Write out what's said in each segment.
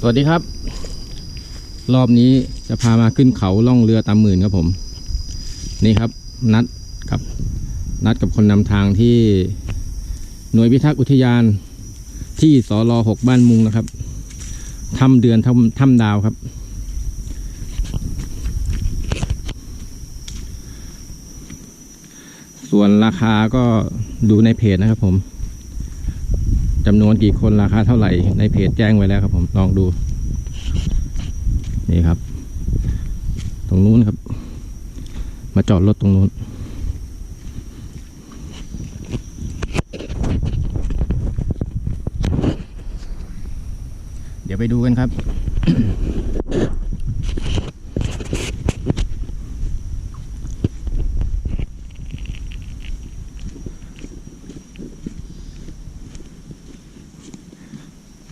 สวัสดีครับ รอบนี้จะพามาขึ้นเขาล่องเรือตามหมื่นครับผม นี่ครับนัดกับ นัดกับคนนำทางที่หน่วยพิทักษ์อุทยานที่สรหกบ้านมุงนะครับถ้ำเดือนถ้ำถ้ำดาวครับ ส่วนราคาก็ดูในเพจนะครับผม จำนวนกี่คนราคาเท่าไหร่ในเพจแจ้งไว้แล้วครับ ผมลองดู นี่ครับ ตรงนู้นครับ มาจอดรถตรงนู้นเดี๋ยวไปดูกันครับ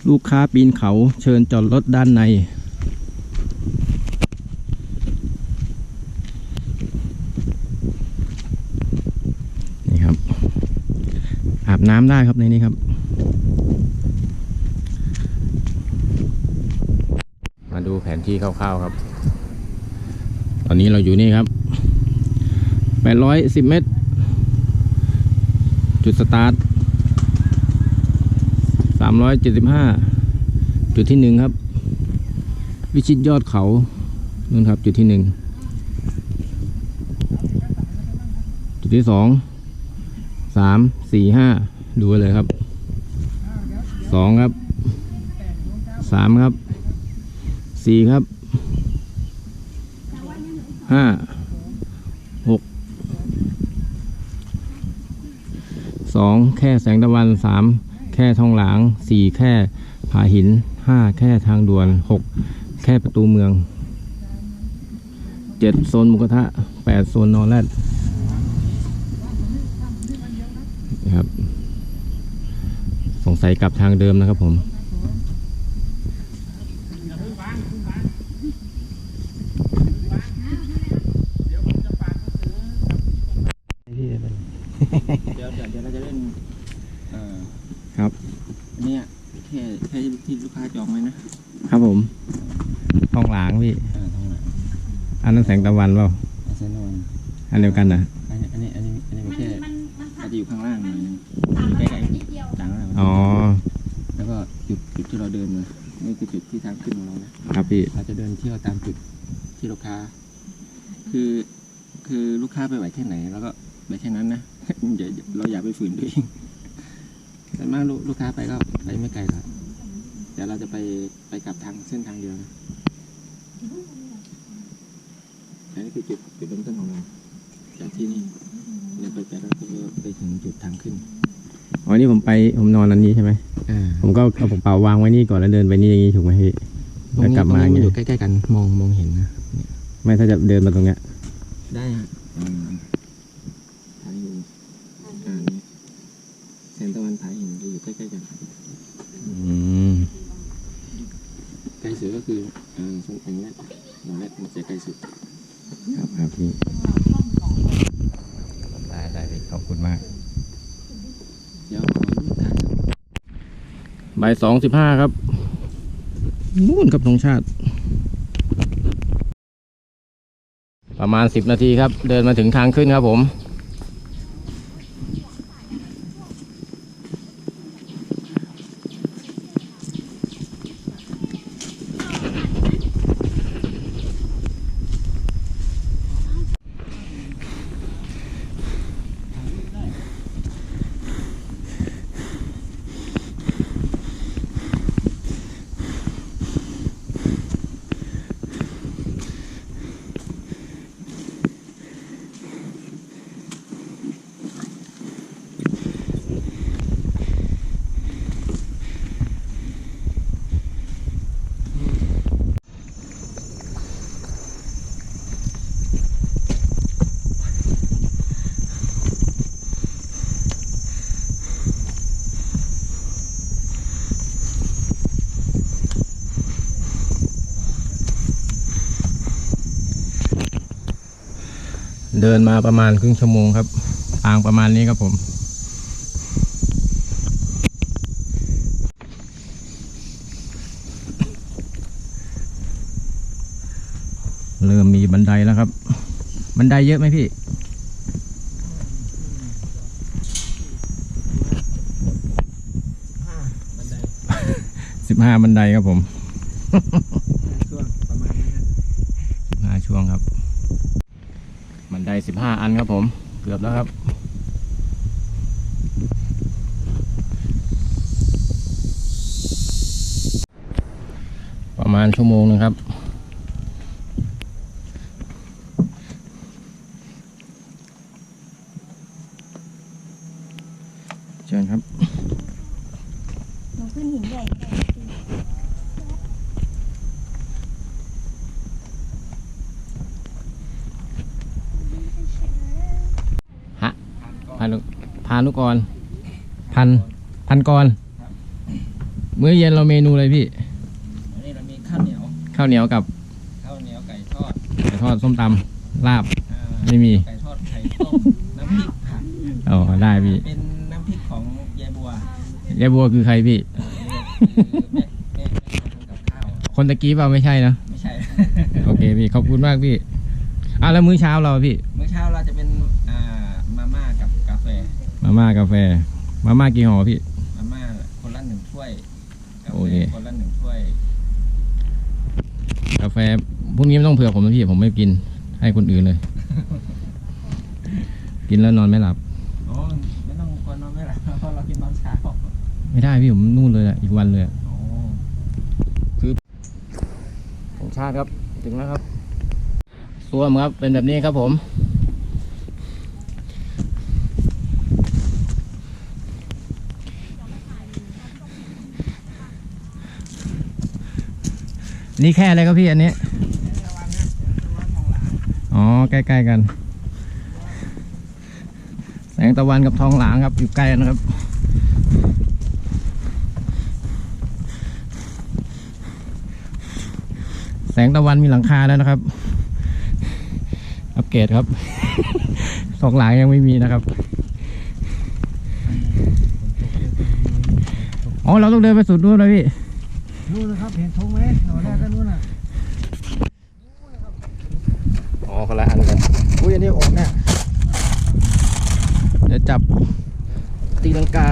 ลูกค้าปีนเขาเชิญจอดรถด้านใน นี่ครับ อาบน้ำได้ครับในนี้ครับ มาดูแผนที่คร่าวๆครับ ตอนนี้เราอยู่นี่ครับ 810 เมตร จุดสตาร์ท 375 จุดที่หนึ่งครับ วิชิตยอดเขานู่นครับ จุดที่หนึ่งจุดที่สองสามสี่ห้าดูไว้เลยครับสองครับสามครับสี่ครับห้าหกสองแค่แสงตะวันสาม แค่ทองหลางสี่แค่ผาหินห้าแค่ทางด่วนหกแค่ประตูเมืองเจ็ดโซนมุกระทะแปดโซนนอนแรดนะครับ สงสัยกลับทางเดิมนะครับผมเดี๋ยวเดี๋ยวเราจะเล่นเอ่อ ครับอันเนี่ยแค่แค่ที่ลูกค้าจองไว้นะ ครับผมทองหลางพี่เออทางไหนอันนั้นแสงตะวันเปล่าอาเซนอนอันเดียวกันนะอันนี้อันนี้อันนี้อันนี้มันแค่มันมันอาจจะอยู่ข้างล่างหน่อยนึงต่างใกกัล้นนิดเดียวๆดังแล้วอ๋อแล้วก็จุดจุดที่เราเดินมานี่คือจุดที่ทางขึ้นของเรานะครับพี่เราจะเดินเที่ยวตามจุดที่ลูกค้า คือคือลูกค้าไปไหวแค่ไหน แล้วก็ไปแค่นั้นนะอย่าอย่าเราอย่าไปฝืนตัวเอง ส่วนมากลูกลูกค้าไปก็ไปไม่ไกลครับเดี๋ยวเราจะไปไปกลับทางเส้นทางเดียวนะอันนี้คือจุดจุดเริ่มต้นของเราจากที่นี่เดินไปไปแล้วก็ไปถึงจุดทางขึ้นอ๋อนี่ผมไปผมนอนอันนี้ใช่ไหมอ่าผมก็เอาผมเป่าวางไว้นี่ก่อนแล้วเดินไปนี่อย่างนี้ถูกไหมพี่ตรงแล้วนี้กลับตรงมานี้มันเงี้อยยู่ใกล้ๆกันมองมองเห็นนะ ไม่ถ้าจะเดินมาตรงเนี้ยได้ฮะอืมถ่ายอยู่อ่านี่แสงตะวันถ่ายเห็นจะอยู่ใกล้ๆกัน อืม ใกล้สุดก็ คือเอ่อส่วนอันนี้หนองแรกมันจะใกล้สุด ครับครับพี่ได้ได้พี่ขอบคุณมากเดี๋ยวขอรูปถ่ายครับบ่ายสองสิบห้าครับนู่นครับธงชาติ ประมาณสิบนาทีครับ เดินมาถึงทางขึ้นครับผม เดินมาประมาณครึ่งชั่วโมงครับ ทางประมาณนี้ครับผม เริ่มมีบันไดแล้วครับ บันไดเยอะไหมพี่สิบห้าบันไดครับผม ห้าอันครับผม เกือบแล้วครับ ประมาณชั่วโมงหนึงครับ เชิญครับ หนูขึ้นหินใหญ่ใหญ่สิ พา นุพานุกร พัน พันกร มื้อเย็นเราเมนูอะไรพี่ อันนี้เรามีข้าวเหนียว ข้าวเหนียวกับข้าวเหนียวไก่ทอดไก่ทอดส้มตำลาบ อ่าไม่มี ไก่ทอดไข่ต้ม น้ำพริกค่ะอ๋อได้พี่เป็นน้ำพริกของยายบัวยายบัวคือใครพี่ คือแม่แม่แม่ทำกับข้าวคนตะกี้เปล่าไม่ใช่นะ ไม่ใช่ โอเคพี่ ขอบคุณมากพี่อะแล้วมื้อเช้าเราอะพี่ มื้อเช้าเราจะเป็นอ่ามาม่ากับกาแฟ มาม่ากาแฟ มาม่ากี่ห่อพี่ มาม่าคนละหนึ่งถ้วยกาโอแฟเค คนละหนึ่งถ้วยกาแฟพรุ่งนี้ไม่ต้องเผื่อผมนะพี่ผมไม่กิน ให้คนอื่นเลย กินแล้วนอนไม่หลับ โอ้ไม่ต้องกลัวนอนไม่หลับเพราะเรากินตอนเช้าไม่ได้พี่ผมนู่นเลยอะอีกวันเลยอะ โอ้ของชาติครับ ถึงแล้วครับส้วมครับเป็นแบบนี้ครับผม นี่แค่อะไรครับพี่อันนี้ อ๋อ ใกล้ๆกัน แสงตะวันกับทองหลางครับ อยู่ใกล้นะครับ แสงตะวันมีหลังคาแล้วนะครับ อัปเกรดครับสองหลังยังไม่มีนะครับ อ๋อ เราต้องเดินไปสุดนู้นเลยพี่ นู่นนะครับเห็นธงไหมหน่อแรกก็นู่นน่ะอ๋อคนละอันกันอุ้ยอันนี้อกเนี่ยเดี๋ยวจับตีลังกา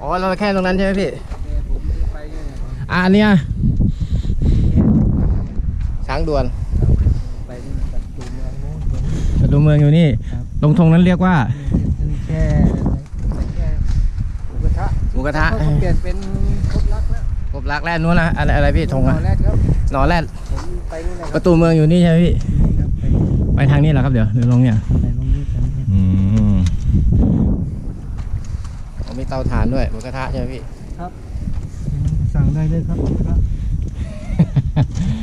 อ๋อเราแค่ตรงนั้นใช่ไหมพี่อ่าอันเนี้ยช้างด่วนไปนี่ตัดตูเมืองนู้นประตูเมืองอยู่นี่ครับตรงธงนั้นเรียกว่า เป็นแค่แค่หมูกระทะ หมู กระทะเขาเปลี่ยนเป็นครบรักแล้วกบลักแรดนู้นนะอะไรอะไรพี่ธงหน่อะอแรกครับหนอแรดผมไปนี่นะคปรับระตูเมืองอยู่นี่ใช่ไหมพี่นี่ครับไปไปทางนี้เหรอครับเดี๋ยวเดี๋ยวลงเนี่ยไปตรงนี้กันเนี่ยอืมอ๋อมีเตาถ่านด้วยหมูกระทะใช่ไหมพี่ สั่งได้เลยครับหมูกระทะ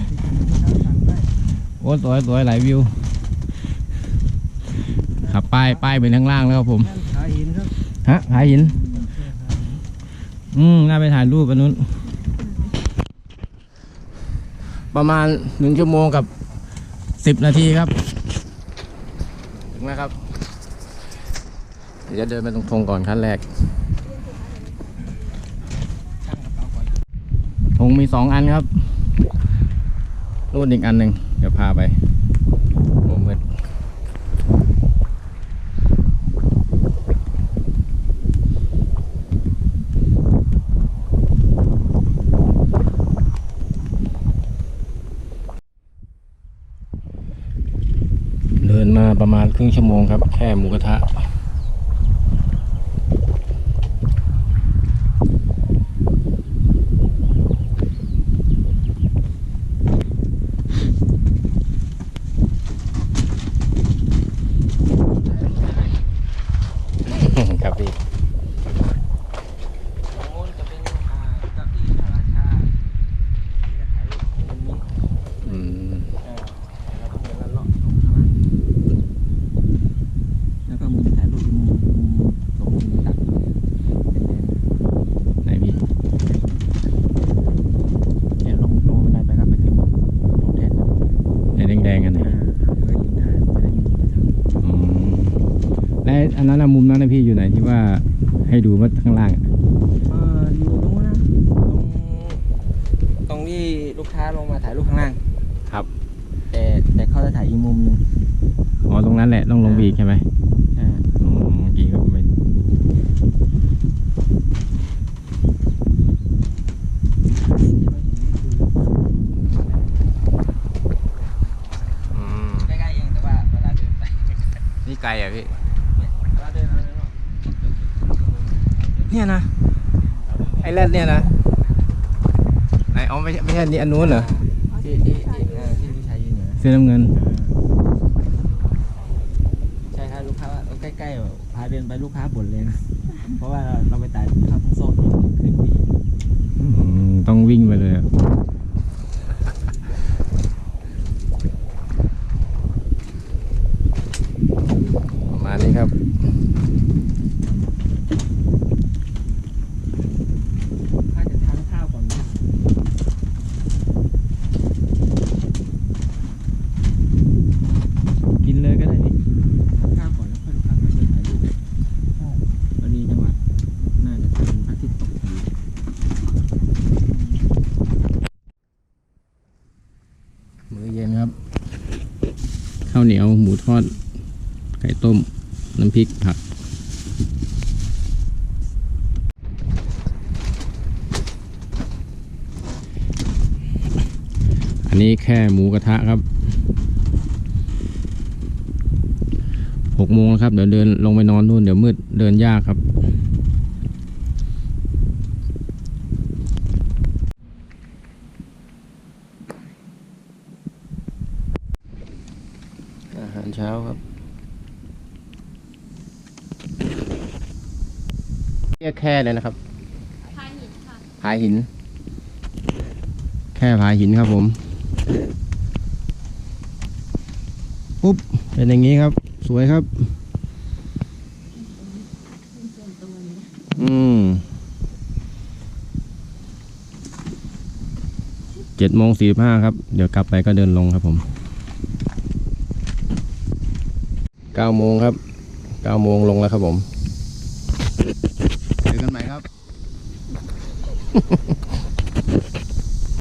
หมูกระทะสั่งได้โอ้สวยสวยหลายวิวขับป้ายป้ายไปข้างล่างแล้วครับผมนั่นขายหินครับ ฮะหาหินแค่ขายหิน อืมน่าไปถ่ายรูปกันนู้น ประมาณหนึ่งชั่วโมงกับสิบนาทีครับ ถึงแล้วครับ เดี๋ยวจะเดินไปตรงธงก่อนขั้นแรกธงมีสองอันครับนู่นอีกอันหนึ่งเดี๋ยวพาไปโอ้มืดเดิน มาประมาณครึ่งชั่วโมงครับ แค่หมูกระทะครับพี่ โอ้จะเป็นอ่าเก้าอี้พระราชาที่จะถ่ายรูปตรงนี้ อืม เออแล้วก็เดินเลาะตรงข้างล่างแล้วก็มุมถ่ายรูปมุมมุมตรงมุมตัดเป็นแดน ไหนพี่ เนี่ยลงลงบันไดไปก็ไปขึ้นตรงแทนนะ ไหน แดงๆกันไหนอ่าเคยยืนถ่ายจะได้มีที่ทำอืมและอันนั้นนะมุมนั้นนะพี่อยู่ไหนที่ว่าให้ดูว่าข้างล่างอะเอ่ออยู่ตรงนู้นนะตรงตรงที่ลูกค้าลงมาถ่ายรูปข้างล่าง ครับแต่แต่เขาจะถ่ายอีกมุมหนึงอ๋อตรงนั้นแหละต้องลงไปอีกใช่ไหมอ่า อ๋อเมื่อกี้ก็ไม่อืม ใกล้ๆเองแต่ว่าเวลาเดินไป นี่ไกลอะพี่ เวลาเดินแล้วเนาะ เนี่ยนะ ไอ้แรด เนี่ยนะไหนอ๋อไม่ใช่ไม่ใช่นี่อันนู้นเหรอที่ที่ที่เออที่พี่ชายยืนอยู่นะเสื้อน้ำเงิน ใช่ครับลูกค้าว่าเอาใกล้ๆแบบพาเดินไปลูกค้าบ่นเลยนะ เพราะว่าเราเราไปตายข้าวโพดขึ้นไปอีกอืมต้องวิ่งไปเลยอะประมาณนี้ครับ ถ้าจะทานข้าวก่อนนะ กินเลยก็ได้นี่ ทานข้าวก่อนแล้วค่อยลูกค้าค่อยเดินถ่ายรูปพอดีจังหวะน่าจะเป็นพระอาทิตย์ตกพอดี มื้อเย็นครับ ข้าวเหนียวหมูทอด ไก่ต้ม น้ำพริกผักอันนี้แค่หมูกระทะครับหกโมงแล้วครับ เดี๋ยวเดินลงไปนอนนู่นเดี๋ยวมืดเดินยากครับ อาหาร เช้าครับเรียกแค่เลยนะครับพาหินค่ะผาหิน แค่ผาหินครับผมปุ๊บเป็นอย่างนี้ครับ สวยครับ อืมเจ็ดโมงสี่ห้าครับ เดี๋ยวกลับไปก็เดินลงครับผม เก้าโมงครับเก้าโมงลงแล้วครับผม